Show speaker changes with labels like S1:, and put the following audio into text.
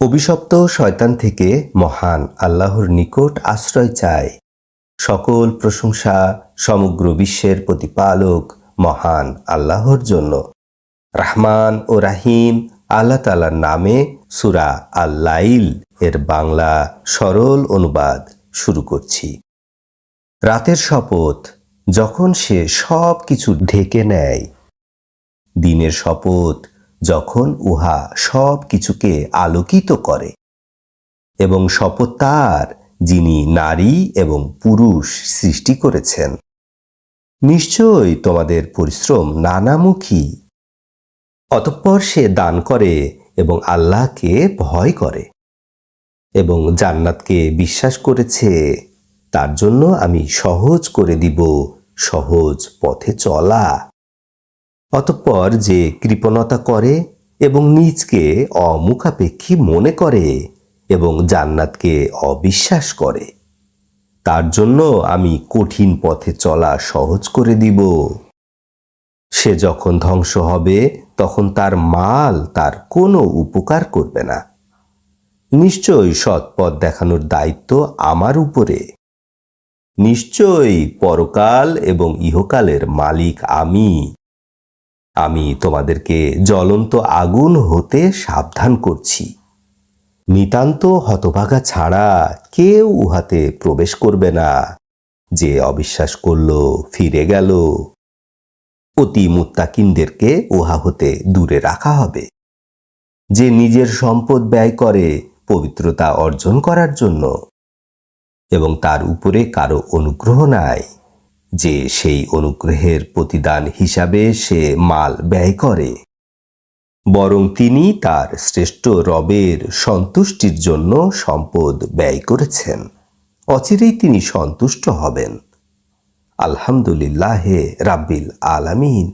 S1: অভিশপ্ত শয়তান থেকে মহান আল্লাহর নিকট আশ্রয় চায়। সকল প্রশংসা সমগ্র বিশ্বের প্রতিপালক মহান আল্লাহর জন্য। রাহমান ও রাহিম আল্লাহ তালার নামে সুরা আল্লাইল এর বাংলা সরল অনুবাদ শুরু করছি। রাতের শপথ, যখন সে সব কিছু ঢেকে নেয়। দিনের শপথ যখন উহা সব কিছুকে আলোকিত করে এবং শপথ তার যিনি নারী এবং পুরুষ সৃষ্টি করেছেন নিশ্চয়ই তোমাদের পরিশ্রম নানামুখী। অতঃপর সে দান করে এবং আল্লাহকে ভয় করে এবং জান্নাতকে বিশ্বাস করেছে, তার জন্য আমি সহজ করে দিব, সহজ পথে চলা। অতঃপর যে কৃপণতা করে এবং নিজকে অমুখাপেক্ষী মনে করে এবং জান্নাতকে অবিশ্বাস করে, তার জন্য আমি কঠিন পথে চলা সহজ করে দিব। সে যখন ধ্বংস হবে, তখন তার মাল তার কোনো উপকার করবে না। নিশ্চয়ই সৎ পথ দেখানোর দায়িত্ব আমার উপরে। নিশ্চয়ই পরকাল এবং ইহকালের মালিক আমি। আমি তোমাদেরকে জ্বলন্ত আগুন হতে সাবধান করছি। নিতান্ত হতভাগা ছাড়া কেউ উহাতে প্রবেশ করবে না। যে অবিশ্বাস করল ফিরে গেল। অতি মুত্তাকিনদেরকে উহা হতে দূরে রাখা হবে। যে নিজের সম্পদ ব্যয় করে পবিত্রতা অর্জন করার জন্য। এবং তার উপরে কারও অনুগ্রহ নাই। যে সেই অনুগ্রহের প্রতিদান হিসাবে সে মাল ব্যয় করে। বরং তিনি তার শ্রেষ্ঠ রবের সন্তুষ্টির জন্য সম্পদ ব্যয় করেছেন। অচিরেই তিনি সন্তুষ্ট হবেন। আলহামদুলিল্লাহে রাব্বিল আলামিন।